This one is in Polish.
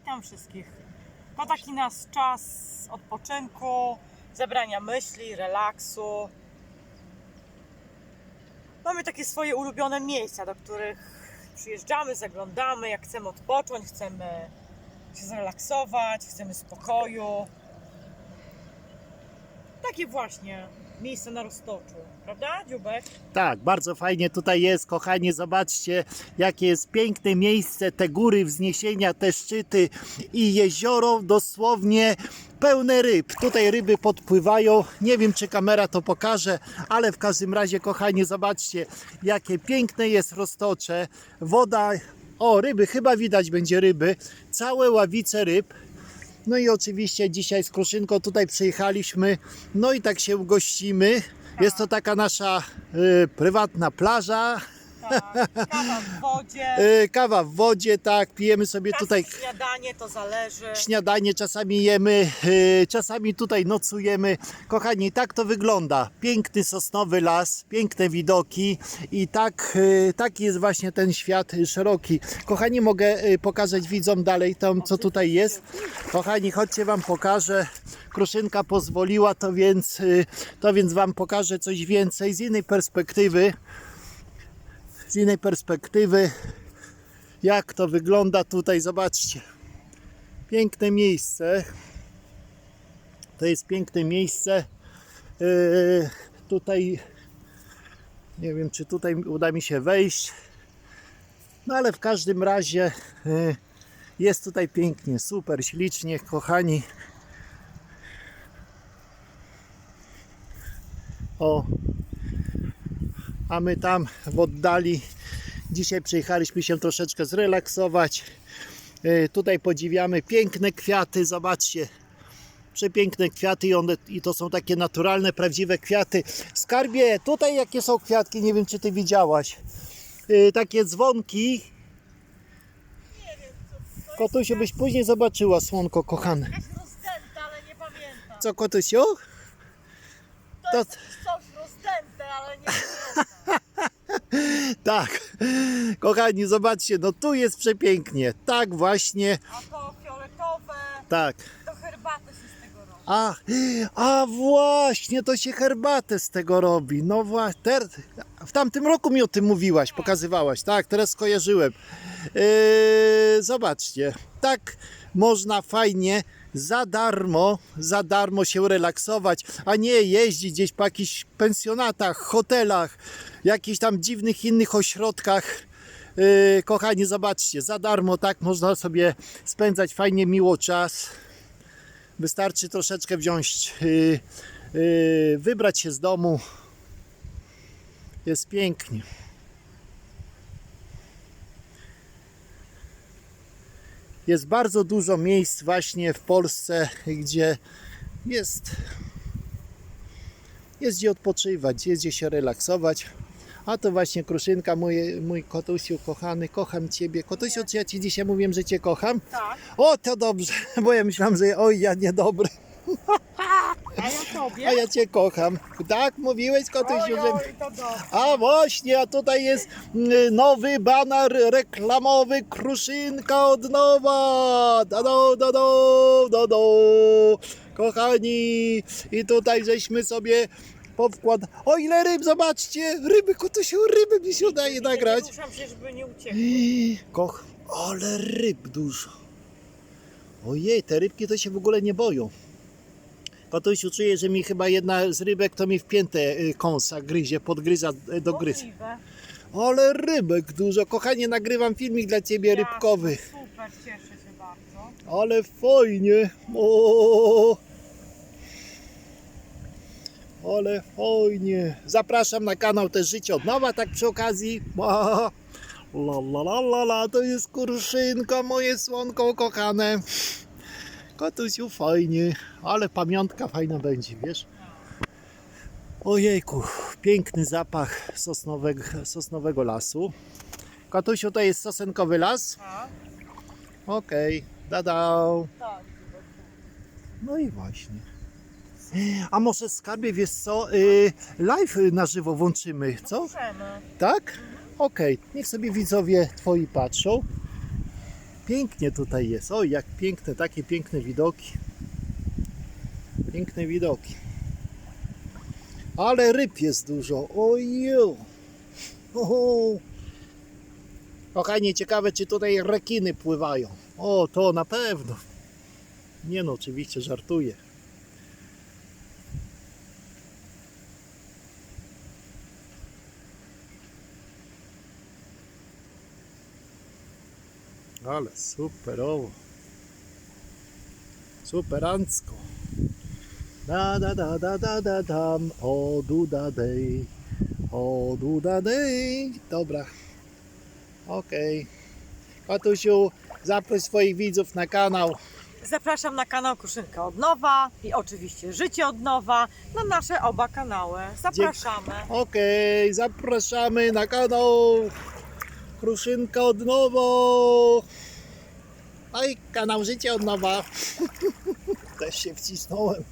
Witam wszystkich. To taki nasz czas odpoczynku, zebrania myśli, relaksu. Mamy takie swoje ulubione miejsca, do których przyjeżdżamy, zaglądamy, jak chcemy odpocząć, chcemy się zrelaksować, chcemy spokoju. Takie właśnie miejsce na roztoczu, prawda, Dziubek? Tak, bardzo fajnie tutaj jest, kochani. Zobaczcie, jakie jest piękne miejsce, te góry, wzniesienia, te szczyty i jezioro dosłownie pełne ryb. Tutaj ryby podpływają. Nie wiem, czy kamera to pokaże, ale w każdym razie, kochani, zobaczcie, jakie piękne jest roztocze. Woda, o, ryby, chyba widać będzie ryby. Całe ławice ryb. No i oczywiście dzisiaj z Kruszynką tutaj przyjechaliśmy, no i tak się ugościmy. Jest to taka nasza y, prywatna plaża, kawa w wodzie, y, kawa w wodzie, tak, pijemy sobie tutaj tutaj śniadanie, to zależy. śniadanie, czasami jemy, y, czasami tutaj nocujemy. Kochani, tak to wygląda. Piękny sosnowy las, piękne widoki i tak, y, taki jest właśnie ten świat y, szeroki. Kochani, mogę y, pokazać widzom dalej tam, co tutaj jest. Kochani, chodźcie Wam pokażę. Kruszynka pozwoliła, to więc, y, to więc Wam pokażę coś więcej z innej perspektywy. Z innej perspektywy, jak to wygląda tutaj, zobaczcie. Piękne miejsce. To jest piękne miejsce. Yy, tutaj nie wiem, czy tutaj uda mi się wejść. No ale w każdym razie yy, jest tutaj pięknie, super, ślicznie, kochani. O, a my tam w oddali dzisiaj przyjechaliśmy się troszeczkę zrelaksować. E, Tutaj podziwiamy piękne kwiaty, zobaczcie. Przepiękne kwiaty i, one, i to są takie naturalne, prawdziwe kwiaty. Skarbie, tutaj jakie są kwiatki, nie wiem czy ty widziałaś. E, Takie dzwonki. Kotusiu, byś później zobaczyła, słonko kochane. Rozdęta, ale nie pamiętam. Co, Kotusiu? To To- jest coś rozdęte, ale nie pamiętam. Tak, kochani, zobaczcie, no tu jest przepięknie. Tak właśnie, A to fioletowe, tak. to herbatę się z tego robi. A, a właśnie, to się herbatę z tego robi. No właśnie, w tamtym roku mi o tym mówiłaś, pokazywałaś, tak, teraz skojarzyłem. Yy, zobaczcie, tak można fajnie za darmo, za darmo się relaksować, a nie jeździć gdzieś po jakichś pensjonatach, hotelach, jakichś tam dziwnych innych ośrodkach. Yy, kochani, zobaczcie, za darmo tak można sobie spędzać fajnie, miło czas. Wystarczy troszeczkę wziąć, yy, yy, wybrać się z domu. Jest pięknie. Jest bardzo dużo miejsc właśnie w Polsce, gdzie jest, jest gdzie odpoczywać, jest gdzie się relaksować. A to właśnie Kruszynka, mój, mój kotusiu kochany, kocham Ciebie. Kotusiu, czy ja Ci dzisiaj mówiłem, że Cię kocham? Tak, O, to dobrze, bo ja myślałam, że oj, ja niedobry, a ja tobie? a ja Cię kocham. Tak, mówiłeś, kotusiu, Oj, że... oj, to dobrze. A właśnie, a tutaj jest mm, nowy baner reklamowy Kruszynka od nowa. Da, do, do, do, do, do. Kochani, i tutaj żeśmy sobie powkład... O ile ryb, zobaczcie, ryby, kotusiu, ryby mi się udaje nagrać. Ruszam się, żeby nie uciekł. Koch, ale ryb dużo. Ojej, te rybki to się w ogóle nie boją. Kotusiu, czuję, że mi chyba jedna z rybek to mi w piętę y, kąsa gryzie, podgryza y, do gryz. Ale rybek dużo. Kochanie, nagrywam filmik dla ciebie rybkowy. Super, cieszę się bardzo. Ale fajnie. O, ale fajnie. Zapraszam na kanał też Życie od Nowa, tak przy okazji. La la la la la, to jest kurszynka, moje słonko kochane. Kotusiu, fajnie, ale pamiątka fajna będzie, wiesz? Ojejku, piękny zapach sosnowego, sosnowego lasu. Katusiu, to jest sosenkowy las? A? Okej, dadał. Tak. No i właśnie. A może skarbie, wiesz co, y, live na żywo włączymy, co? Możemy. Tak? Okej, niech sobie widzowie twoi patrzą. Pięknie tutaj jest. Oj, jak piękne, takie piękne widoki. Piękne widoki. Ale ryb jest dużo. Oju. Oho. Kochani, ciekawe czy tutaj rekiny pływają. O, to na pewno. Nie no, oczywiście żartuję. Ale superowo. Superancko. Da da da da da da dam. O duda dej. O duda dej. Dobra. Okej. Katusiu, zaproś swoich widzów na kanał. Zapraszam na kanał Kruszynka od nowa i oczywiście Życie od nowa na nasze oba kanały. Zapraszamy. Okej, zapraszamy na kanał Kruszynka od nowo. No i kanał Życie od nowa. Też się wcisnąłem.